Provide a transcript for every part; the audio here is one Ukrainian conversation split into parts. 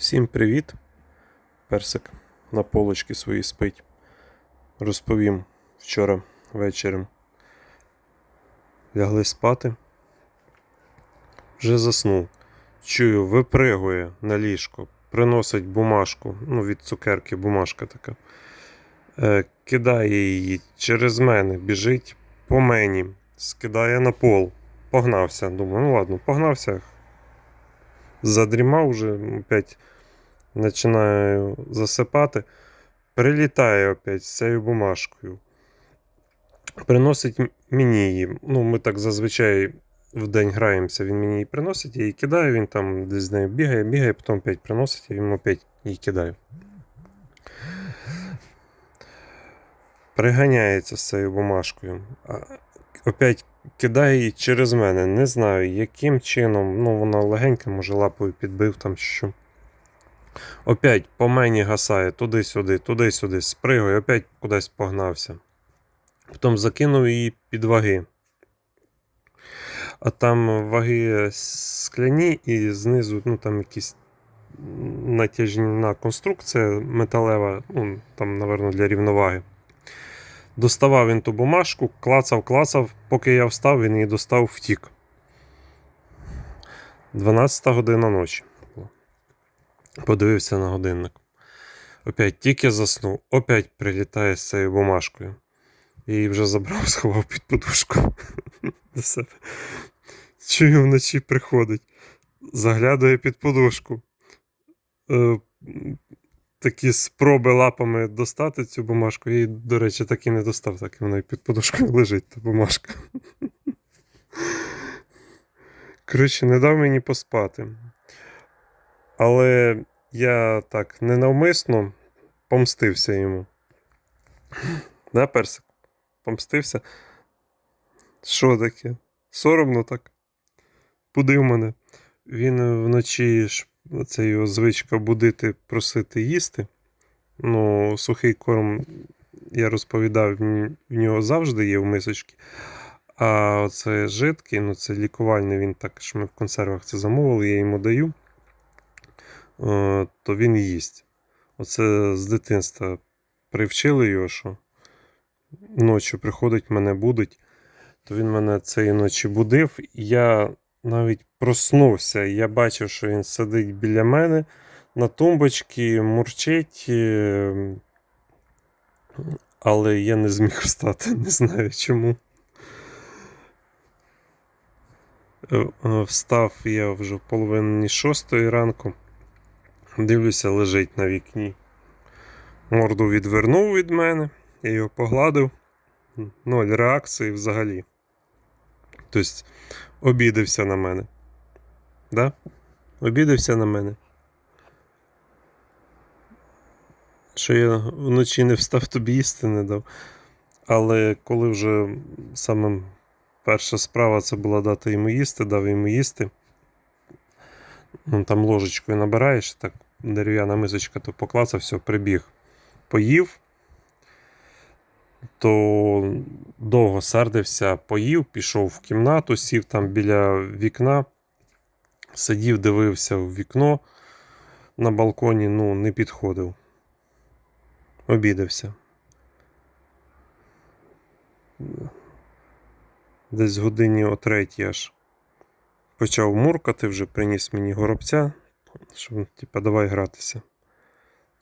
Всім привіт! Персик на полочці своїй спить. Розповім вчора вечором. Лягли спати. Вже заснув. Чую, випригує на ліжко, приносить бумажку, ну від цукерки бумажка така. Е, кидає її через мене, біжить по мені, скидає на пол. Погнався. Думаю, ну ладно, погнався. Задрімав вже опять починаю засипати. Прилітає опять з цією бумажкою. Приносить мені її. Ну, ми так зазвичай в день граємося. Він мені її приносить, я її кидаю, він там десь з нею бігає, бігає, потім опять приносить, я йому опять її кидаю. Приганяється з цією бумажкою. Опять кидає її через мене. Не знаю, яким чином. Ну, вона легенька, може, лапою підбив там що. Опять по мені гасає туди-сюди, туди-сюди, спригує, опять кудись погнався. Потім закинув її під ваги. А там ваги скляні і знизу, ну там якісь натяжна конструкція металева, ну там, напевно, для рівноваги. Доставав він ту бумажку, клацав, клацав, поки я встав, він її достав, втік. 12 година ночі. Подивився на годинник. Опять тільки заснув, опять прилітає з цією бумажкою. Я її вже забрав, сховав під подушку до себе. Чую, вночі приходить. Заглядує під подушку. Такі спроби лапами достати цю бумажку. Її, до речі, так і не достав, так і вона і під подушкою лежить, та бумажка. Коротше, не дав мені поспати. Але я так ненавмисно помстився йому. Да, персик? Помстився. Що таке? Соромно так. Будив мене. Він вночі ж це його звичка будити, просити їсти. Ну, сухий корм, я розповідав, в нього завжди є в мисочці. А оце жидкий, ну це лікувальний, він також ми в консервах це замовили, я йому даю, е, то він їсть. Оце з дитинства привчили його, що ночі приходить, мене будить, то він мене цієї ночі будив. і Я навіть проснувся. Я бачив, що він сидить біля мене на тумбочці, мурчить, е, але я не зміг встати, не знаю чому. Е, е, Встав я вже в половині шостої ранку. Дивлюся, лежить на вікні. Морду відвернув від мене, я його погладив. Ноль реакції взагалі. Тобто обідався на мене. Да? Обідався на мене. Що я вночі не встав тобі їсти не дав. Але коли вже саме перша справа це була дати йому їсти, дав йому їсти. Ну, там ложечкою набираєш, так дерев'яна мисочка, то поклацав, все, прибіг. Поїв, то довго сердився, поїв, пішов в кімнату, сів там біля вікна, сидів, дивився в вікно на балконі, ну, не підходив. Обідався. Десь годині о третій аж почав муркати, вже приніс мені горобця, що, типа, давай гратися.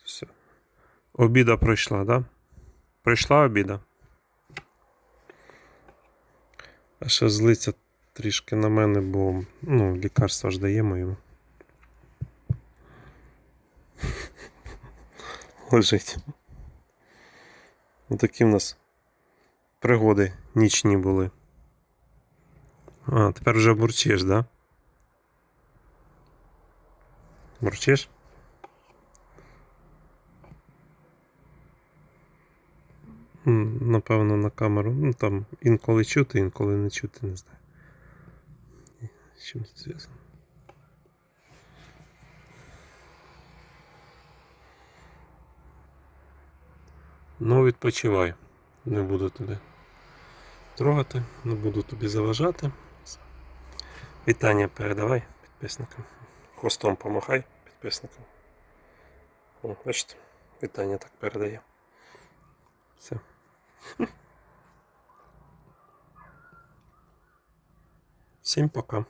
Все. Обіда пройшла, да? Прийшла обіда. А ще злиться трішки на мене, бо ну, лікарства ж даємо йому. Лежить. Такі в нас пригоди нічні були. А, тепер вже бурчиш, да? Бурчиш? Напевно, на камеру. Ну там інколи чути, інколи не чути, не знаю. З чим це зв'язано? Ну, відпочивай. Не буду тебе трогати, не буду тобі заважати. Вітання передавай підписникам. Хвостом помахай підписникам. О, бачите, вітання так передає. Все. Всім пока.